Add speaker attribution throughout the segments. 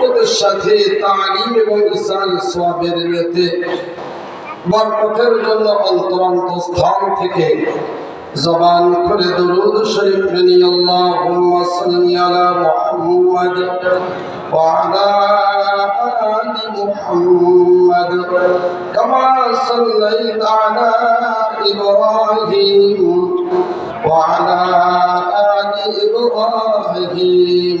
Speaker 1: মহব্বতের সাথে তালিম এবং ইসাল সোয়াবের নিয়তে বরকতের জন্য অন্তরন্ত স্থান থেকে জবান করে দরুদ শরীফ নিয়ে আল্লাহুম্মা সাল্লি আলা মুহাম্মাদ ওয়া আলা আলি মুহাম্মাদ কামা সাল্লাইতা আলা ইব্রাহিম ওয়া আলা আলি ইব্রাহিম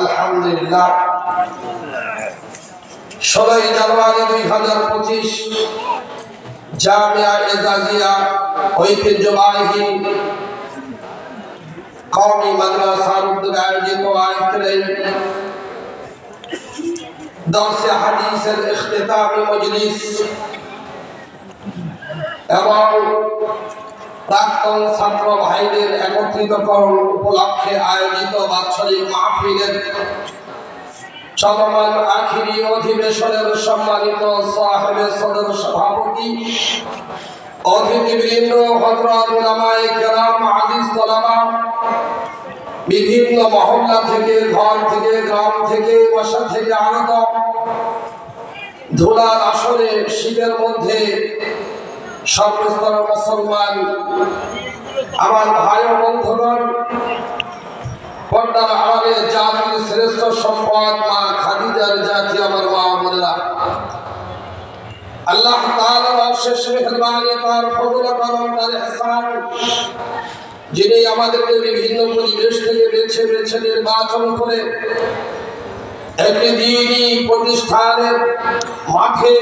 Speaker 1: আলহামদুলিল্লাহ। ষোলোই জানুয়ারি দুই হাজার পঁচিশ, জামিয়া এজাজিয়া ঐতিহ্যবাহী কওমি মাদ্রাসার উদ্যোগে আয়োজিত আজকের দর্শে হাদিসের ইখতিতামি মজলিস এবং প্রাক্তন ছাত্র ভাইদের একত্রিতকরণ উপলক্ষে আয়োজিত বাৎসরিক মাহফিলের চলমান আখিরি অধিবেশনের সম্মানিত সাহেবের সদর সভাপতি, অতিথিবৃন্দ, হজরত উলামায়ে কেরাম, আজিজ তোলামা, বিভিন্ন মহল্লা থেকে, ঘর থেকে, গ্রাম থেকে, বাসা থেকে আগত ধুলার আসরে শীতের মধ্যে সর্বস্তর মুসলমান, আমার ভাই ও বন্ধুগণ পর্দার আড়ালে জাতির শ্রেষ্ঠ সম্পদ মা খাদিজার জাতি আমার মা বোনেরা। আল্লাহ তাআলার অশেষ মেহেরবানি, তার ফজল তার যিনি আমাদেরকে বিভিন্ন পরিবেশ থেকে বেছে বেছে নির্বাচন করে একটি দিনই প্রতিষ্ঠানের মাঠে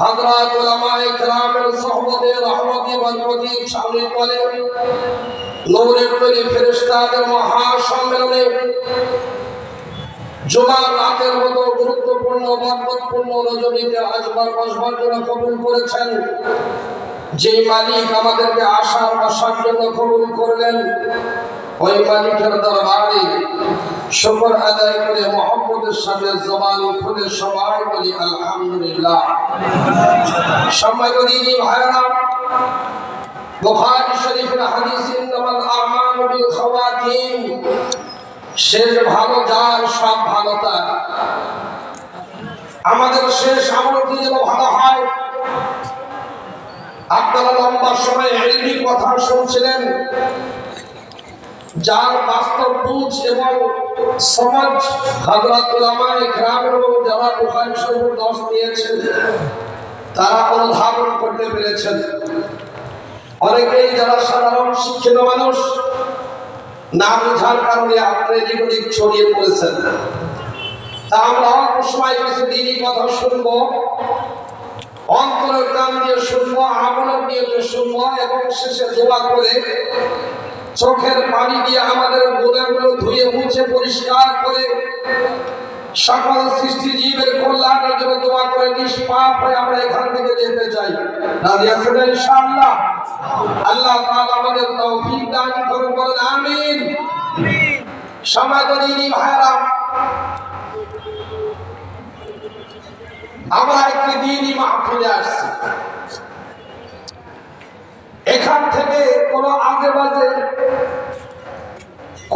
Speaker 1: হাজরাত উলামায়ে কেরামের সোহবতে রহমতি বরকতি শামিল করে। নূরের তৈরি ফেরেশতাদের মহা সম্মেলনে জুমার রাতের মতো গুরুত্বপূর্ণ বরকতপূর্ণ রজনীতে আসবার, বসবার জন্য কবুল করেছেন। যে মালিক আমাদেরকে আসার, বসার জন্য কবুল করলেন, ওই মালিকের দরবারে শুকর আদায় করে মহব্বতের সাথে জবান খুলে সবাই বলি, আলহামদুলিল্লাহ। সময় দিনী ভাইরা বুখারী শরীফের হাদিস, ইন্নামাল আমালু বিল খাওয়াতিম শেষ ভালো যার, সব ভালো তার। আমাদের শেষ আমলটি যেন ভালো হয়, আপনারা লম্বা সময় এলমি কথা শুনছিলেন, যার বাস্তব বুঝ এবং সমাজ, হজরত উলামায়ে গ্রাম এবং যারা বুখারী শরীফের দশ নিয়েছেন তারা অনুধাবন করতে পেরেছেন। অনেকেই যারা সাধারণ শিক্ষিত মানুষ, না বোঝার কারণে আপনার এদিক ওদিক ছড়িয়ে পড়েছেন। তা আমরা অল্প সময় কিছু দিনই কথা শুনব, অন্তরের কান দিয়ে শুনব আমলের নিয়ে শুনব এবং শেষে দোয়া করে চোখের পানি দিয়ে আমাদের গুণাগুলো ধুয়ে মুছে পরিষ্কার করে সকল সৃষ্টি জীবের কল্যাণের জন্য দোয়া করে, নিষ্পাপ হয়ে আমরা এখান থেকে যেতে চাই। ইনশাআল্লাহ? আল্লাহ তাআলা আমাদের তৌফিক দান করুন, বলেন আমিন। ভাইরা আমরা একটি দিনই মাহফিলে আসছি। এখান থেকে কোনো আজে বাজে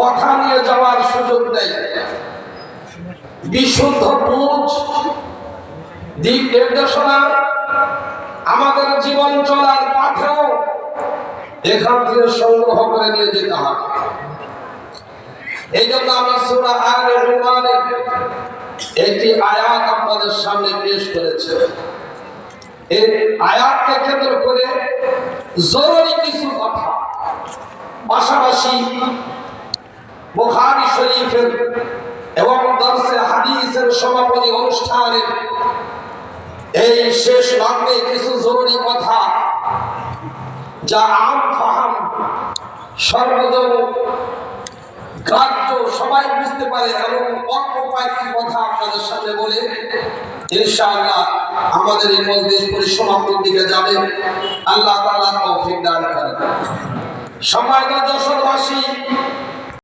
Speaker 1: কথা নিয়ে যাওয়ার সুযোগ নেই। বিশুদ্ধ বুঝ দিক নির্দেশনা, আমাদের জীবন চলার পাথেও এখান থেকে সংগ্রহ করে নিয়ে যেতে হবে। এই জন্য আমি সুরা আলে একটি আয়াত আপনাদের সামনে পেশ করেছে। এই আয়াতকে কেন্দ্র করে জরুরি কিছু কথা, পাশাপাশি বুখারী শরীফের এবং দর্শে হাদিসের সমাপনী অনুষ্ঠানের এই শেষ লগ্নে কিছু জরুরি কথা যা আম ফাহাম সর্বজন গ্রাহ্য, সবাই বুঝতে পারে এমন অল্প কয়েকটি কথা আপনাদের সামনে বলে ইনশাআল্লাহ আমাদের এই মজলিস পরিসমাপ্তির দিকে যাবে। আল্লাহ তাআলা তৌফিক দান করেন। সম্মানিত দর্শকবাসী